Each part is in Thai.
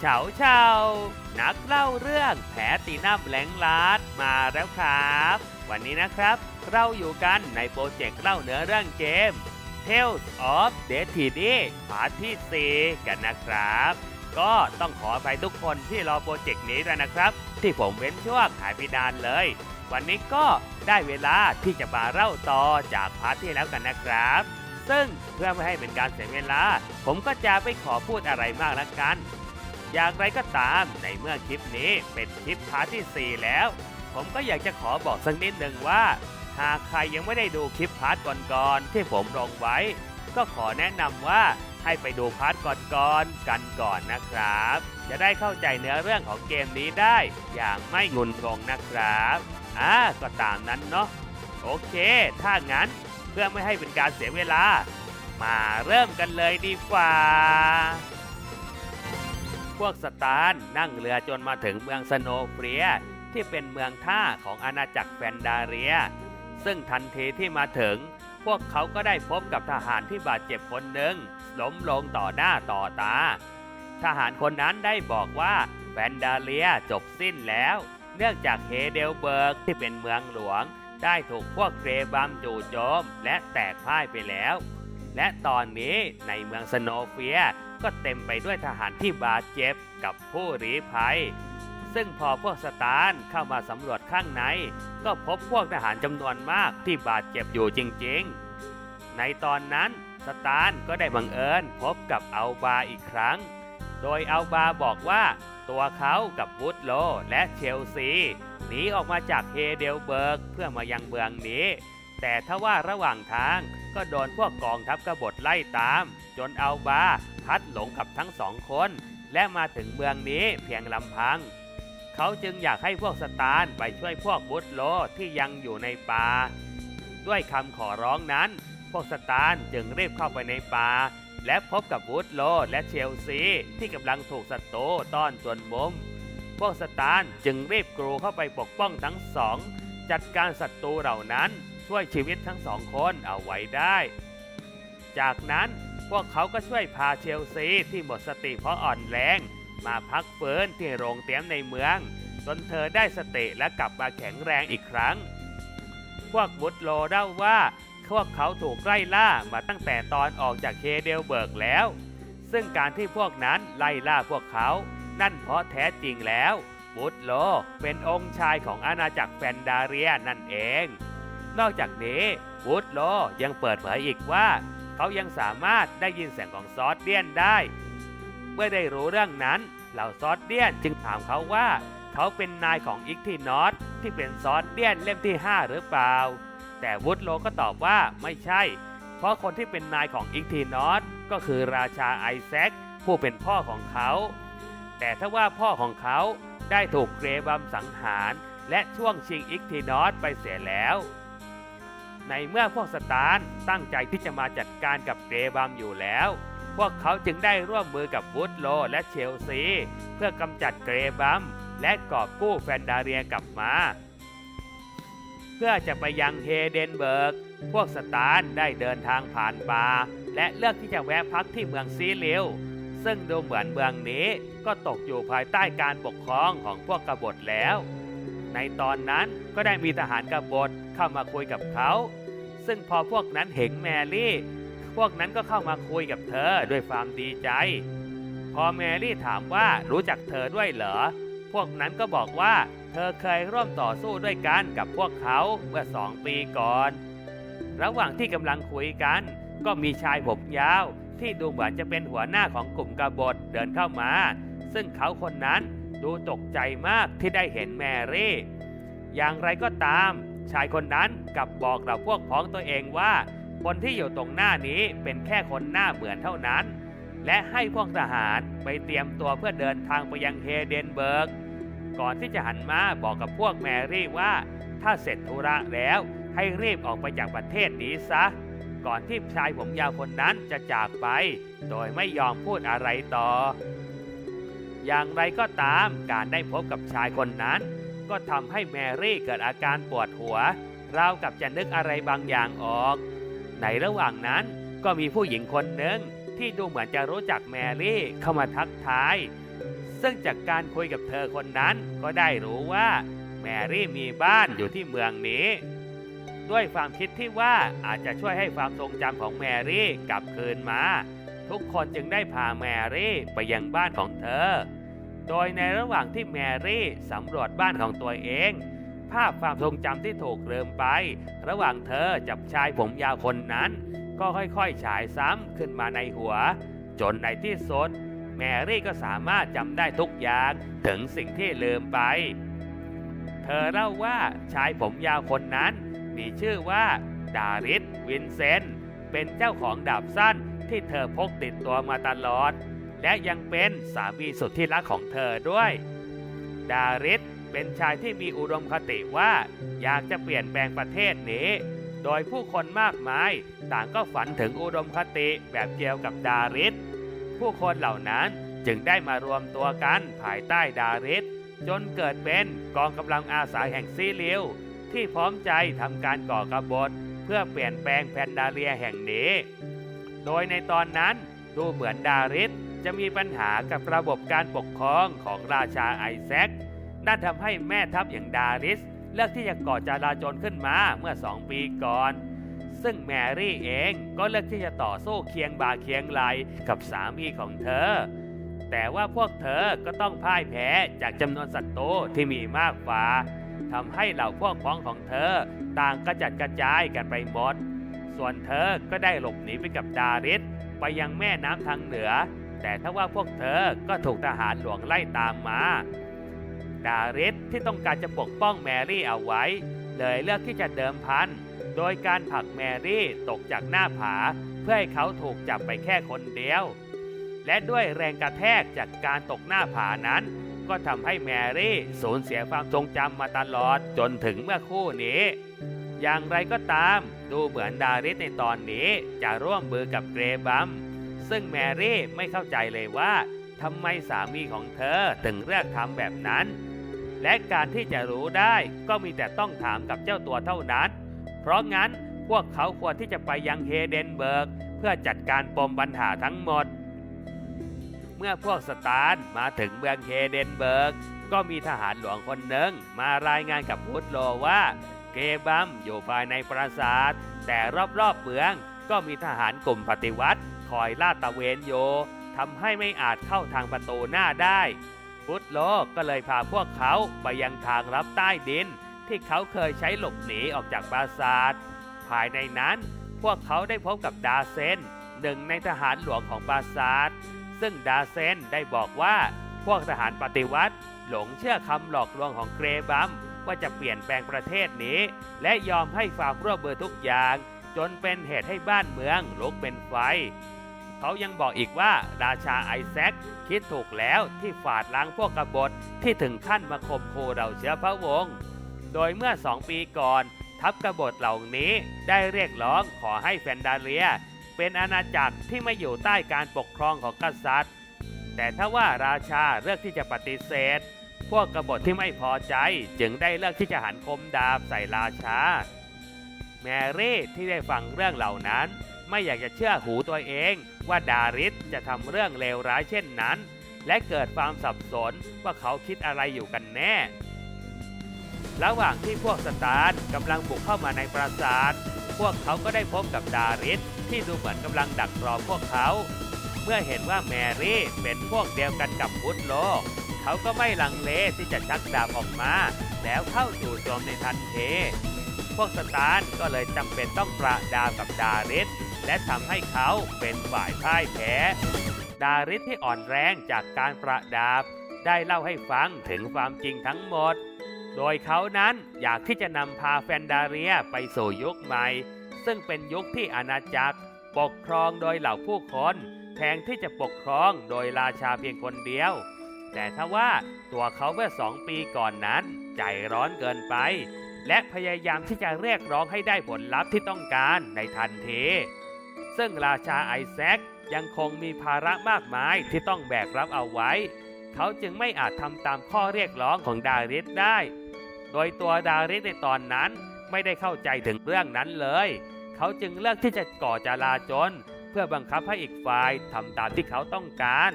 เฉาเฉานักเล่าเรื่องแผลตีน้ำแหลงลาดมาแล้วครับ วันนี้นะครับ เราอยู่กันในโปรเจกต์เล่าเนื้อเรื่องเกม Tales of Destiny พาร์ทที่ 4 กันนะครับ ก็ต้องขออภัยทุกคนที่รอโปรเจกต์นี้ด้วยนะครับ ที่ผมเว้นช่วงหายไปนานเลย วันนี้ก็ได้เวลาที่จะมาเล่าต่อจากพาร์ทที่แล้วกันนะครับซึ่งเพื่อไม่ให้เป็นการเสียเวลา ผมก็จะไม่ขอพูดอะไรมากละกัน อย่างไรก็ตามในเมื่อคลิปนี้เป็นคลิปพาร์ทที่ 4 แล้ว ผมก็อยากจะขอบอกสักนิดหนึ่งว่า หากใครยังไม่ได้ดูคลิปพาร์ทก่อนๆที่ผมลงไว้ ก็ขอแนะนำว่าให้ไปดูพาร์ทก่อนๆกันก่อนนะครับ จะได้เข้าใจเนื้อเรื่องของเกมนี้ได้ อย่างไม่งุนงงนะครับอ่าก็ตามนั้นเนาะโอเค ถ้างั้นเพื่อไม่ให้เป็นการเสียเวลา มาเริ่มกันเลยดีกว่า พวกสตาร์นั่งเรือจนมาถึงเมืองสโนเฟรียที่เป็นเมืองท่าของอาณาจักรแฟนดาเรีย ซึ่งทันทีที่มาถึง พวกเขาก็ได้พบกับทหารที่บาดเจ็บคนหนึ่งล้มลงต่อหน้าต่อตา ทหารคนนั้นได้บอกว่าแฟนดาเรียจบสิ้นแล้ว เนื่องจากเฮเดลเบิร์กที่เป็นเมืองหลวง ได้ถูกพวกเกรบัมจู่โจมและแตกพ่ายไปแล้ว และตอนนี้ในเมืองสโนเฟีย ก็เต็มไปด้วยทหารที่บาดเจ็บกับผู้ลี้ภัย ซึ่งพอพวกสตาร์เข้ามาสำรวจข้างใน ก็พบพวกทหารจำนวนมากที่บาดเจ็บอยู่จริงๆ ในตอนนั้นสตาร์ก็ได้บังเอิญพบกับอัลบาอีกครั้ง โดยอัลบาบอกว่าตัวเขากับวูดโลและเชลซีหนีออกมาจากเฮเดลเบิร์กเพื่อมายังเมืองนี้ แต่ถ้าว่าระหว่างทางก็โดนพวกกองทัพกบฏไล่ตาม จนอัลบาพัดหลงกับทั้งสองคน และมาถึงเมืองนี้เพียงลำพัง เขาจึงอยากให้พวกสตาร์ไปช่วยพวกบุตโลที่ยังอยู่ในป่า ด้วยคำขอร้องนั้น พวกสตาร์จึงรีบเข้าไปในป่า และพบกับวูดโลและเชลซีที่กำลังถูกศัตรูต้อนจนมุม พวกสตาร์จึงรีบกรูเข้าไปปกป้องทั้งสอง จัดการศัตรูเหล่านั้นช่วยชีวิตทั้งสองคนเอาไว้ได้ จากนั้น พวกเขาก็ช่วยพาเชลซีที่หมดสติเพราะอ่อนแรง มาพักฟื้นที่โรงเตี้ยมในเมือง จนเธอได้สติและกลับมาแข็งแรงอีกครั้ง พวกวุฒโลเล่าว่าพวกเขาถูกไล่ล่ามาตั้งแต่ตอนออกจากเคเดลเบิร์กแล้ว ซึ่งการที่พวกนั้นไล่ล่าพวกเขา นั่นเพราะแท้จริงแล้ววุฒโลเป็นองค์ชายของอาณาจักรแฟนดาเรียนั่นเอง นอกจากนี้วูดโลยังเปิดเผยอีกว่า เขายังสามารถได้ยินเสียงของซอสเดียนได้ เมื่อได้รู้เรื่องนั้นเหล่าซอสเดียนจึงถามเขาว่า เขาเป็นนายของอิกทีนอตที่เป็นซอสเดียนเล่มที่ 5 หรือเปล่า แต่วูดโลก็ตอบว่าไม่ใช่ เพราะคนที่เป็นนายของอิกทีนอตก็คือราชาไอแซคผู้เป็นพ่อของเขา แต่ถ้าว่าพ่อของเขาได้ถูกเกรบัมสังหาร และช่วงชิงอิกทีนอตไปเสียแล้ว ในเมื่อพวกสตาร์ตั้งใจที่จะมาจัดการกับเกรบัมอยู่แล้ว พวกเขาจึงได้ร่วมมือกับวูดโลและเชลซี เพื่อกำจัดเกรบัมและกอบกู้แฟนดาเรียกลับมา เพื่อจะไปยังเฮเดนเบิร์ก พวกสตาร์ได้เดินทางผ่านป่า และเลือกที่จะแวะพักที่เมืองซีเลวซึ่งดูเหมือนเมืองนี้ก็ตกอยู่ภายใต้การปกครองของพวกกบฏแล้ว ในตอนนั้นก็ได้มีทหารกบฏเข้ามาคุยกับเขา ซึ่งพอพวกนั้นเห็นแมรี่ พวกนั้นก็เข้ามาคุยกับเธอด้วยความดีใจ พอแมรี่ถามว่ารู้จักเธอด้วยเหรอ พวกนั้นก็บอกว่าเธอเคยร่วมต่อสู้ด้วยกันกับพวกเขาเมื่อสองปีก่อน ระหว่างที่กำลังคุยกัน ก็มีชายผมยาว ที่ดูเหมือนจะเป็นหัวหน้าของกลุ่มกบฏเดินเข้ามา ซึ่งเขาคนนั้น ดูตกใจมากที่ได้เห็นแมรี่ อย่างไรก็ตาม ชายคนนั้นกลับบอกเราพวกพ้องตัวเองว่า คนที่อยู่ตรงหน้านี้เป็นแค่คนหน้าเหมือนเท่านั้น และให้พวกทหารไปเตรียมตัวเพื่อเดินทางไปยังเฮเดนเบิร์ก ก่อนที่จะหันมาบอกกับพวกแมรี่ว่า ถ้าเสร็จธุระแล้วให้รีบออกไปจากประเทศนี้ซะ ก่อนที่ชายผมยาวคนนั้นจะจากไป โดยไม่ยอมพูดอะไรต่อ อย่างไรก็ตามการได้พบกับชายคนนั้น ก็ทำให้แมรี่เกิดอาการปวดหัวราวกับจะนึกอะไรบางอย่างออก ในระหว่างนั้นก็มีผู้หญิงคนหนึ่งที่ดูเหมือนจะรู้จักแมรี่เข้ามาทักทาย ซึ่งจากการคุยกับเธอคนนั้นก็ได้รู้ว่าแมรี่มีบ้านอยู่ที่เมืองนี้ ด้วยความคิดที่ว่าอาจจะช่วยให้ความทรงจำของแมรี่กลับคืนมา ทุกคนจึงได้พาแมรี่ไปยังบ้านของเธอ โดยในระหว่างที่แมรี่สำรวจบ้านของตัวเอง ภาพความทรงจำที่ถูกเลืมไป ระหว่างเธอจับชายผมยาวคนนั้น ก็ค่อยๆฉายซ้ำขึ้นมาในหัว จนในที่สุดแมรี่ก็สามารถจำได้ทุกอย่างถึงสิ่งที่ลืมไป เธอเล่าว่าชายผมยาวคนนั้น มีชื่อว่าดาริสวินเซน เป็นเจ้าของดาบสั้นที่เธอพกติดตัวมาตลอด และยังเป็นสามีสุดที่รักของเธอด้วย ดาริสเป็นชายที่มีอุดมคติว่าอยากจะเปลี่ยนแปลงประเทศนี้ โดยผู้คนมากมาย ต่างก็ฝันถึงอุดมคติแบบเดียวกับดาริสผู้คนเหล่านั้นจึงได้มารวมตัวกันภายใต้ดาริสจนเกิดเป็นกองกำลังอาสาแห่งซีริวที่พร้อมใจทำการก่อกบฏเพื่อเปลี่ยนแปลงแพนดาเรียแห่งนี้ โดยในตอนนั้นดูเหมือนดาริส จะมีปัญหากับระบบการปกครองของราชาไอแซค นั่นทำให้แม่ทัพอย่างดาริส เลือกที่จะก่อจลาจลขึ้นมาเมื่อสองปีก่อน ซึ่งแมรี่เองก็เลือกที่จะต่อสู้เคียงบ่าเคียงไหลกับสามีของเธอ แต่ว่าพวกเธอก็ต้องพ่ายแพ้จากจำนวนศัตรูที่มีมากกว่าทำให้เหล่าพวกพ้องของเธอต่างกระจัดกระจายกันไปหมด ส่วนเธอก็ได้หลบหนีไปกับดาริสไปยังแม่น้ำทางเหนือ แต่ถ้าว่าพวกเธอก็ถูกทหารหลวงไล่ตามมา ดาริสที่ต้องการจะปกป้องแมรี่เอาไว้ เลยเลือกที่จะเดิมพัน โดยการผลักแมรี่ตกจากหน้าผา เพื่อให้เขาถูกจับไปแค่คนเดียว และด้วยแรงกระแทกจากการตกหน้าผานั้น ก็ทำให้แมรี่สูญเสียความทรงจำมาตลอดจนถึงเมื่อคู่นี้อย่างไรก็ตาม ดูเหมือนดาริสในตอนนี้จะร่วมมือกับเกรบัม ซึ่งแมรี่ไม่เข้าใจเลยว่าทำไมสามีของเธอถึงเลือกทำแบบนั้น และการที่จะรู้ได้ก็มีแต่ต้องถามกับเจ้าตัวเท่านั้น เพราะงั้นพวกเขาควรที่จะไปยังเฮเดนเบิร์ก เพื่อจัดการปมปัญหาทั้งหมด เมื่อพวกสตาร์มาถึงเมืองเฮเดนเบิร์ก ก็มีทหารหลวงคนหนึ่งมารายงานกับวุฒโลว่าเกบัมอยู่ภายในปราสาท แต่รอบๆเมืองก็มีทหารกลุ่มปฏิวัติ คอยลาดตะเวนอยู่ทำให้ไม่อาจเข้าทางประตูหน้าได้ พุทธโลก็เลยพาพวกเขาไปยังทางลับใต้ดิน ที่เขาเคยใช้หลบหนีออกจากปราสาท ภายในนั้นพวกเขาได้พบกับดาเซนหนึ่งในทหารหลวงของปราสาท ซึ่งดาเซนได้บอกว่าพวกทหารปฏิวัติ หลงเชื่อคำหลอกลวงของเกรบัมว่าจะเปลี่ยนแปลงประเทศนี้ และยอมให้ความร่วมมือทุกอย่าง จนเป็นเหตุให้บ้านเมืองลุกเป็นไฟ เขายังบอกอีกว่าราชาไอแซคคิดถูกแล้วที่ฝาดล้างพวกกบฏที่ถึงขั้นมาข่มขู่เราเชื้อพระวงศ์โดยเมื่อสองปีก่อน ทัพกบฏเหล่านี้ได้เรียกร้องขอให้แฟนดาเลีย เป็นอาณาจักรที่ไม่อยู่ใต้การปกครองของกษัตริย์ แต่ถ้าว่าราชาเลือกที่จะปฏิเสธ พวกกบฏที่ไม่พอใจจึงได้เลือกที่จะหันคมดาบใส่ราชา แมรี่ที่ได้ฟังเรื่องเหล่านั้น ไม่อยากจะเชื่อหูตัวเองว่าดาริสจะทำเรื่องเลวร้ายเช่นนั้น และเกิดความสับสนว่าเขาคิดอะไรอยู่กันแน่ ระหว่างที่พวกสตาร์กำลังบุกเข้ามาในปราสาท พวกเขาก็ได้พบกับดาริสที่ดูเหมือนกำลังดักรอพวกเขา เมื่อเห็นว่าแมรี่เป็นพวกเดียวกันกับพุทโล เขาก็ไม่ลังเลที่จะชักดาบออกมา แล้วเข้าจู่โจมในทันทีพวกสตาร์ก็เลยจำเป็นต้องประดาวกับดาริส และทำให้เขาเป็นฝ่ายพ่ายแพ้ ดาริสที่อ่อนแรงจากการประดาบ ได้เล่าให้ฟังถึงความจริงทั้งหมด โดยเขานั้นอยากที่จะนำพาแฟนดาเรียไปสู่ยุคใหม่ ซึ่งเป็นยุคที่อาณาจักร ปกครองโดยเหล่าผู้คนแทนที่จะปกครองโดยราชาเพียงคนเดียว แต่ถ้าว่าตัวเขาเมื่อสองปีก่อนนั้น ใจร้อนเกินไปและพยายามที่จะเรียกร้องให้ได้ผลลัพธ์ที่ต้องการในทันที ซึ่งราชาไอแซคยังคงมีภาระมากมายที่ต้องแบกรับเอาไว้ เขาจึงไม่อาจทำตามข้อเรียกร้องของดาริสได้ โดยตัวดาริสในตอนนั้นไม่ได้เข้าใจถึงเรื่องนั้นเลย เขาจึงเลือกที่จะก่อจลาจลเพื่อบังคับให้อีกฝ่ายทำตามที่เขาต้องการ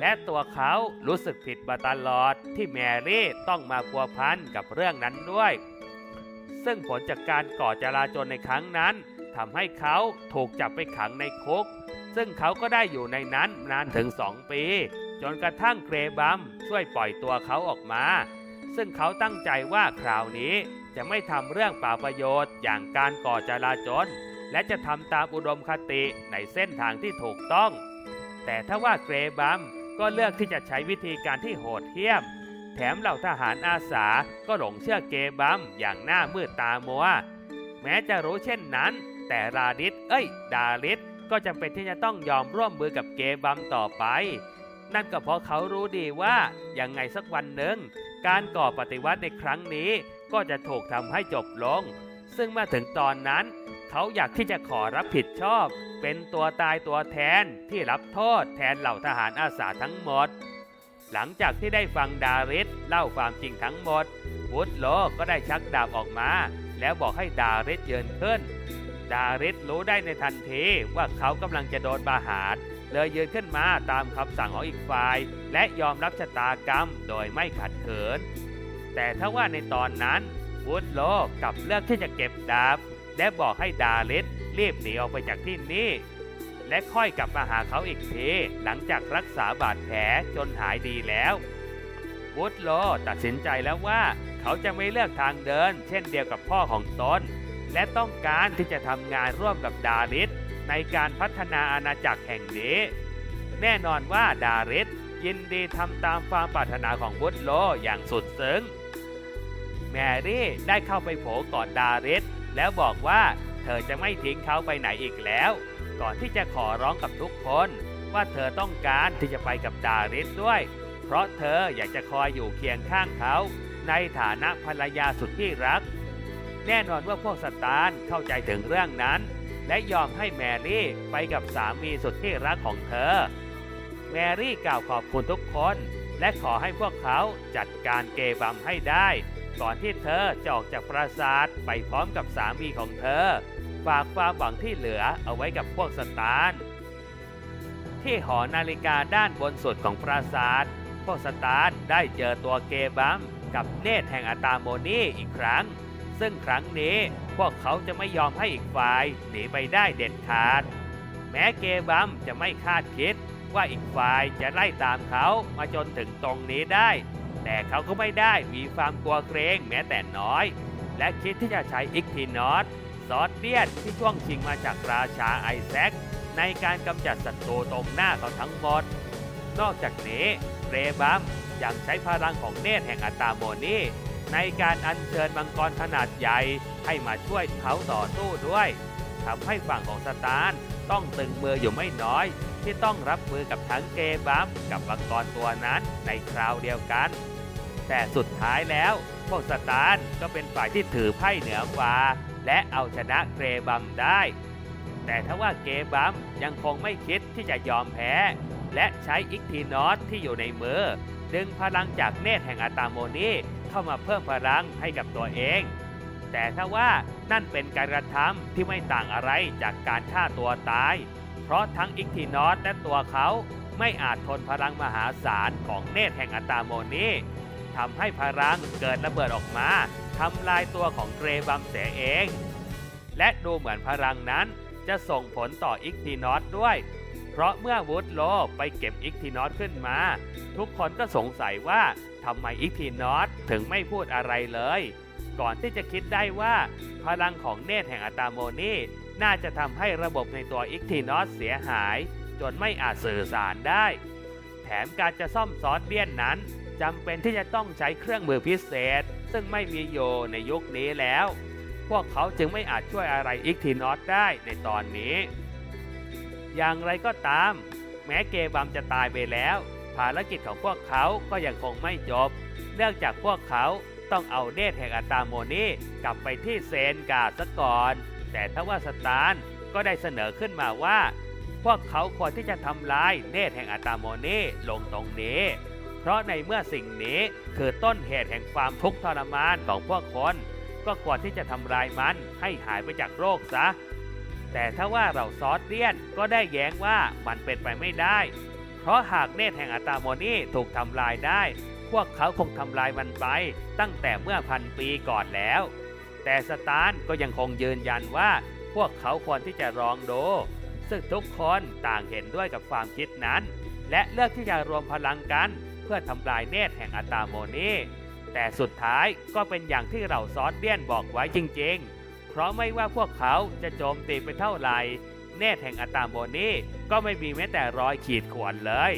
และตัวเขารู้สึกผิดมาตลอดที่แมรี่ต้องมาพัวพันกับเรื่องนั้นด้วย ซึ่งผลจากการก่อจราจรในครั้งนั้น ทำให้เขาถูกจับไปขังในคุก ซึ่งเขาก็ได้อยู่ในนั้นนานถึงสองปี จนกระทั่งเกรบัมช่วยปล่อยตัวเขาออกมา ซึ่งเขาตั้งใจว่าคราวนี้จะไม่ทำเรื่องเปล่าประโยชน์อย่างการก่อจราจรและจะทำตามอุดมคติในเส้นทางที่ถูกต้อง แต่ถ้าว่าเกรบัมก็เลือกที่จะใช้วิธีการที่โหดเหี้ยม แถมเหล่าทหารอาสาก็หลงเชื่อเกบัมอย่างหน้ามืดตามัว แม้จะรู้เช่นนั้น แต่ราดิสเอ้ย ดาริสก็จำเป็นที่จะต้องยอมร่วมมือกับเกบัมต่อไป นั่นก็เพราะเขารู้ดีว่ายังไงสักวันหนึ่ง การก่อปฏิวัติในครั้งนี้ก็จะถูกทำให้จบลง ซึ่งเมื่อถึงตอนนั้น เขาอยากที่จะขอรับผิดชอบ เป็นตัวตายตัวแทนที่รับโทษแทนเหล่าทหารอาสาทั้งหมด หลังจากที่ได้ฟังดาริสเล่าความจริงทั้งหมดวูดโลก็ได้ชักดาบออกมา แล้วบอกให้ดาริสยืนขึ้น ดาริสรู้ได้ในทันทีว่าเขากำลังจะโดนประหาร เลยยืนขึ้นมาตามคำสั่งของอีกฝ่าย และยอมรับชะตากรรมโดยไม่ขัดเขิน แต่ถ้าว่าในตอนนั้นวูดโลกับเลือกที่จะเก็บดาบ และบอกให้ดาริสรีบหนีออกไปจากที่นี่และค่อยกลับมาหาเขาอีกทีหลังจากรักษาบาดแผลจนหายดีแล้ววูดโลตัดสินใจแล้วว่า เขาจะไม่เลือกทางเดิน เช่นเดียวกับพ่อของตน และต้องการที่จะทำงานร่วมกับดาริสในการพัฒนาอาณาจักรแห่งนี้ แน่นอนว่าดาริสยินดีทำตามความปรารถนาของวุฒโลอย่างสุดซึ้ง แมรี่ได้เข้าไปโผกอดดาริสแล้วบอกว่าเธอจะไม่ทิ้งเขาไปไหนอีกแล้ว ก่อนที่จะขอร้องกับทุกคนว่าเธอต้องการที่จะไปกับดาริสด้วย เพราะเธออยากจะคอยอยู่เคียงข้างเขา ในฐานะภรรยาสุดที่รัก แน่นอนว่าพวกสตาร์เข้าใจถึงเรื่องนั้น และยอมให้แมรี่ไปกับสามีสุดที่รักของเธอ แมรี่กล่าวขอบคุณทุกคน และขอให้พวกเขาจัดการเกบัมให้ได้ ก่อนที่เธอจะออกจากปราสาทไปพร้อมกับสามีของเธอ ฝากความหวังที่เหลือเอาไว้กับพวกสตาร์ที่หอนาฬิกาด้านบนสุดของปราสาท พวกสตาร์ได้เจอตัวเกบัมกับเนตรแห่งอาตาโมนีอีกครั้ง ซึ่งครั้งนี้พวกเขาจะไม่ยอมให้อีกฝ่ายหนีไปได้เด็ดขาด แม้เกบัมจะไม่คาดคิดว่าอีกฝ่ายจะไล่ตามเขามาจนถึงตรงนี้ได้ แต่เขาก็ไม่ได้มีความกลัวเกรงแม้แต่น้อย และคิดที่จะใช้อิกทีนอสซอสเดียนที่ช่วงชิงมาจากราชาไอแซคในการกำจัดศัตรูตรงหน้าเขาทั้งหมด นอกจากนี้เรบัมยังใช้พลังของเนตรแห่งอัตาโมนี ในการอัญเชิญมังกรขนาดใหญ่ให้มาช่วยเขาต่อสู้ด้วยทำให้ฝั่งของสตาร์ต้องตึงมืออยู่ไม่น้อย ที่ต้องรับมือกับทั้งเกบัมกับมังกรตัวนั้นในคราวเดียวกัน แต่สุดท้ายแล้วพวกสตาร์ก็เป็นฝ่ายที่ถือไพ่เหนือกว่า และเอาชนะเกรบัมได้ แต่ถ้าว่าเกบัมยังคงไม่คิดที่จะยอมแพ้ และใช้อิกทีนอสที่อยู่ในมือ ดึงพลังจากเนตรแห่งอาตาโมนี เข้ามาเพิ่มพลังให้กับตัวเอง แต่ถ้าว่านั่นเป็นการกระทำที่ไม่ต่างอะไรจากการฆ่าตัวตาย เพราะทั้งอิกทีนอสและตัวเขาไม่อาจทนพลังมหาศาลของเนตรแห่งอาตาโมนีทำให้พลังเกิดระเบิดออกมาทำลายตัวของเกรบัมเสเอง และดูเหมือนพลังนั้นจะส่งผลต่ออิกทีนอสด้วย เพราะเมื่อวูดโลไปเก็บอิกทีนอสขึ้นมา ทุกคนก็สงสัยว่าทำไมอิกทีนอสถึงไม่พูดอะไรเลย ก่อนที่จะคิดได้ว่า พลังของเนตรแห่งอาตาโมนีน่าจะทำให้ระบบในตัวอิกทีนอสเสียหาย จนไม่อาจสื่อสารได้ แถมการจะซ่อมซอสเบี้ยนนั้นจำเป็นที่จะต้องใช้เครื่องมือพิเศษ ซึ่งไม่มีอยู่ในยุคนี้แล้ว พวกเขาจึงไม่อาจช่วยอะไรอิกทีนอสได้ในตอนนี้ อย่างไรก็ตาม แม้เกบัมจะตายไปแล้ว ภารกิจของพวกเขาก็ยังคงไม่จบ เนื่องจากพวกเขาต้องเอาเนตรแห่งอาตาโมนีกลับไปที่เซนกาซะก่อน แต่ถ้าว่าสตาร์ก็ได้เสนอขึ้นมาว่า พวกเขาควรที่จะทำลายเนตรแห่งอาตาโมนีลงตรงนี้ เพราะในเมื่อสิ่งนี้คือต้นเหตุแห่งความทุกข์ทรมานของพวกคน ก็ควรที่จะทำลายมันให้หายไปจากโรคซะ แต่ถ้าว่าเราซอสเลียนก็ได้แย้งว่ามันเป็นไปไม่ได้ เพราะหากเนตรแห่งอัตาโมนีถูกทำลายได้ พวกเขาคงทำลายมันไปตั้งแต่เมื่อพันปีก่อนแล้ว แต่สตาร์ก็ยังคงยืนยันว่าพวกเขาควรที่จะลองดูซึ่งทุกคนต่างเห็นด้วยกับความคิดนั้น และเลือกที่จะรวมพลังกันเพื่อทำลายเนตรแห่งอัตาโมนีแต่สุดท้ายก็เป็นอย่างที่เราซอสเลียนบอกไว้จริง ๆ ราะไม่ว่าพวกเขาจะโจมตีไปเท่าไหร่เนตรแห่งอัตาโมนีก็ไม่มีแม้แต่รอยขีดข่วนเลย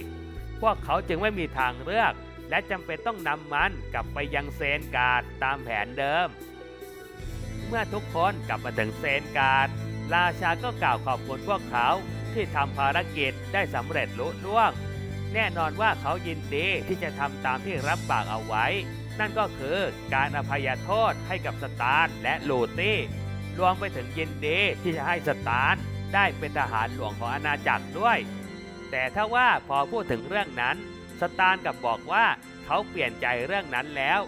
พวกเขาจึงไม่มีทางเลือก และจำเป็นต้องนำมันกลับไปยังเซนการ์ดตามแผนเดิม เมื่อทุกคนกลับมาถึงเซนการ์ดราชาก็กล่าวขอบคุณพวกเขาที่ทำภารกิจได้สำเร็จลุล่วง แน่นอนว่าเขายินดีที่จะทำตามที่รับปากเอาไว้ นั่นก็คือการอภัยโทษให้กับสตาร์และลูตี้ รวมไปถึงยินดีที่จะให้สตาร์ได้เป็นทหารหลวงของอาณาจักรด้วย แต่ถ้าว่าพอพูดถึงเรื่องนั้น สตาร์กับบอกว่าเขาเปลี่ยนใจเรื่องนั้นแล้ว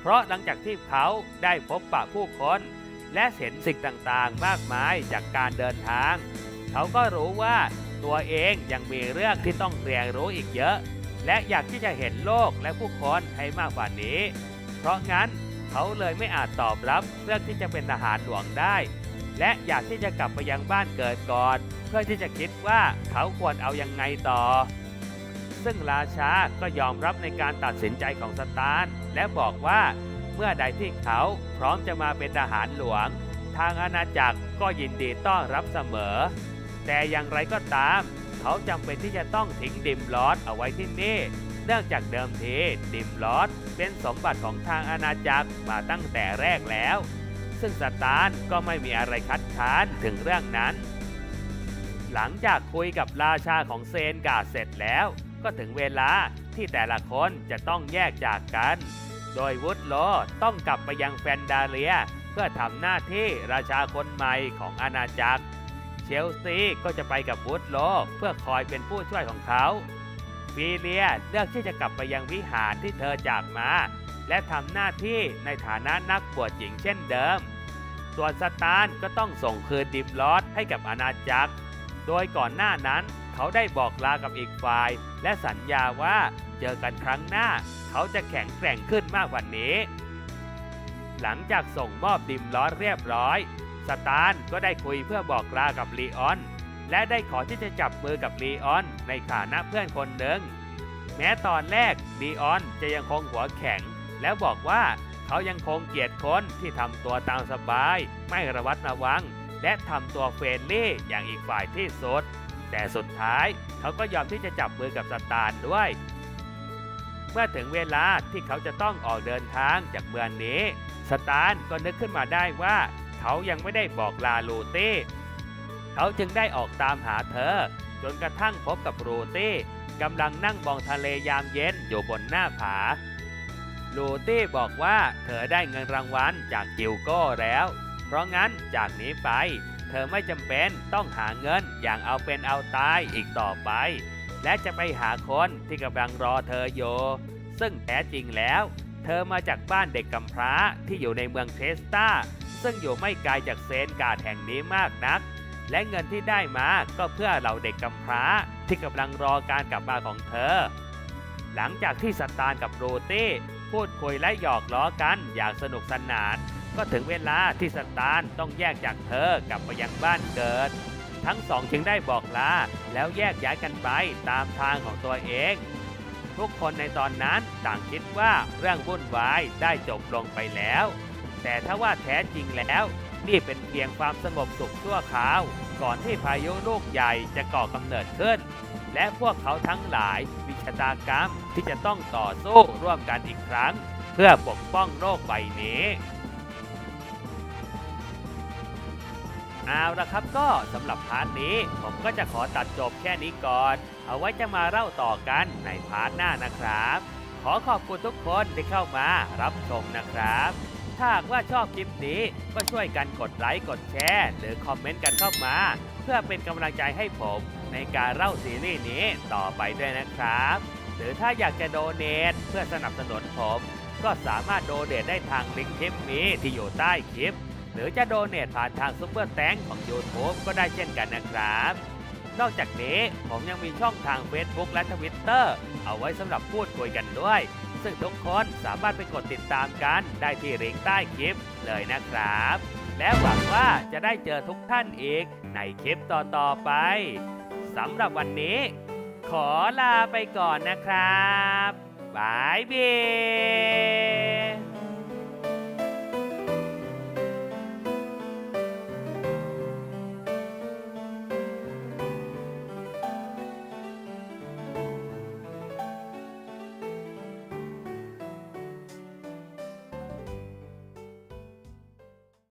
เพราะหลังจากที่เขาได้พบปะผู้คนและเห็นสิ่งต่างๆ มากมายจากการเดินทาง เขาก็รู้ว่าตัวเองยังมีเรื่องที่ต้องเรียนรู้อีกเยอะ และอยากที่จะเห็นโลกและผู้คนให้มากกว่านี้ เพราะงั้น เขาเลยไม่อาจตอบรับเรื่องที่จะเป็นทหารหลวงได้ และอยากที่จะกลับไปยังบ้านเกิดก่อน เพื่อที่จะคิดว่าเขาควรเอายังไงต่อ ซึ่งราชาก็ยอมรับในการตัดสินใจของสตาร์และบอกว่าเมื่อใดที่เขาพร้อมจะมาเป็นทหารหลวง ทางอาณาจักรก็ยินดีต้อนรับเสมอ แต่อย่างไรก็ตาม เขาจำเป็นที่จะต้องทิ้งดิมลอสเอาไว้ที่นี่ เนื่องจากเดิมทีดิมลอสเป็นสมบัติของทางอาณาจักรมาตั้งแต่แรกแล้ว ซึ่งสตาร์ก็ไม่มีอะไรคัดค้านถึงเรื่องนั้น หลังจากคุยกับราชาของเซนกาเสร็จแล้ว ก็ถึงเวลาที่แต่ละคนจะต้องแยกจากกัน โดยวุฒโลต้องกลับไปยังแฟนดาเลีย เพื่อทำหน้าที่ราชาคนใหม่ของอาณาจักร เชลซีก็จะไปกับวูดโลเพื่อคอยเป็นผู้ช่วยของเขา ฟีเลียเลือกที่จะกลับไปยังวิหารที่เธอจากมา และทำหน้าที่ในฐานะนักบวชหญิงเช่นเดิม ส่วนสตาร์ก็ต้องส่งคืนดิมลอสให้กับอาณาจักร โดยก่อนหน้านั้นเขาได้บอกลากับอีกฝ่าย และสัญญาว่าเจอกันครั้งหน้า เขาจะแข็งแกร่งขึ้นมากกว่านี้ หลังจากส่งมอบดิมลอสเรียบร้อย สตาร์ก็ได้คุยเพื่อบอกลากับลีออน และได้ขอที่จะจับมือกับลีออนในฐานะเพื่อนคนหนึ่ง แม้ตอนแรกลีออนจะยังคงหัวแข็ง แล้วบอกว่าเขายังคงเกลียดคนที่ทำตัวตามสบาย ไม่ระวัดระวัง และทำตัวเฟรนลี่อย่างอีกฝ่ายที่สุด แต่สุดท้ายเขาก็ยอมที่จะจับมือกับสตาร์ด้วย เมื่อถึงเวลาที่เขาจะต้องออกเดินทางจากเมืองนี้ สตาร์ก็นึกขึ้นมาได้ว่า เขายังไม่ได้บอกลาลูตี้ เขาจึงได้ออกตามหาเธอ จนกระทั่งพบกับลูตี้กำลังนั่งมองทะเลยามเย็นอยู่บนหน้าผาลูตี้บอกว่าเธอได้เงินรางวัลจากกิลโก้แล้ว เพราะงั้นจากนี้ไป เธอไม่จำเป็นต้องหาเงินอย่างเอาเป็นเอาตายอีกต่อไป และจะไปหาคนที่กำลังรอเธออยู่ซึ่งแท้จริงแล้ว เธอมาจากบ้านเด็กกำพร้าที่อยู่ในเมืองเทสตาซึ่งอยู่ไม่ไกลจากเซนการ์ดแห่งนี้มากนัก และเงินที่ได้มาก็เพื่อเหล่าเด็กกำพร้าที่กำลังรอการกลับมาของเธอ หลังจากที่สตาร์กับโรตี้พูดคุยและหยอกล้อกันอย่างสนุกสนาน ก็ถึงเวลาที่สตาร์ต้องแยกจากเธอกลับไปยังบ้านเกิด ทั้งสองจึงได้บอกลาแล้วแยกย้ายกันไปตามทางของตัวเอง ทุกคนในตอนนั้นต่างคิดว่าเรื่องวุ่นวายได้จบลงไปแล้ว แต่ถ้าว่าแท้จริงแล้ว นี่เป็นเพียงความสงบสุขชั่วคราว ก่อนที่พายุลูกใหญ่จะก่อกำเนิดขึ้น และพวกเขาทั้งหลายมีชะตากรรมที่จะต้องต่อสู้ร่วมกันอีกครั้ง เพื่อปกป้องโลกใบนี้เอาละครับก็สำหรับพาร์ทนี้ผมก็จะขอตัดจบแค่นี้ก่อน เอาไว้จะมาเล่าต่อกันในพาร์ทหน้านะครับ ขอขอบคุณทุกคนที่เข้ามารับชมนะครับ ถ้าหากว่าชอบคลิปนี้ก็ช่วยกันกดไลค์กดแชร์ หรือคอมเมนต์กันเข้ามา เพื่อเป็นกำลังใจให้ผมในการเล่าซีรีส์นี้ต่อไปด้วยนะครับ หรือถ้าอยากจะโดเนทเพื่อสนับสนุนผม ก็สามารถโดเนทได้ทางลิงก์คลิปนี้ที่อยู่ใต้คลิป หรือจะโดเนทผ่านทางซุปเปอร์แตงของ YouTube ก็ได้เช่นกันนะครับ นอกจากนี้ผมยังมีช่องทาง Facebook และ Twitter เอาไว้สำหรับพูดคุยกันด้วยึกทุกคนสามารถไปกดติดตามกันได้ที่ลิงก์ใต้คลิปเลยนะครับ และหวังว่าจะได้เจอทุกท่านอีกในคลิปต่อๆไปสำหรับวันนี้ ขอลาไปก่อนนะครับบายบี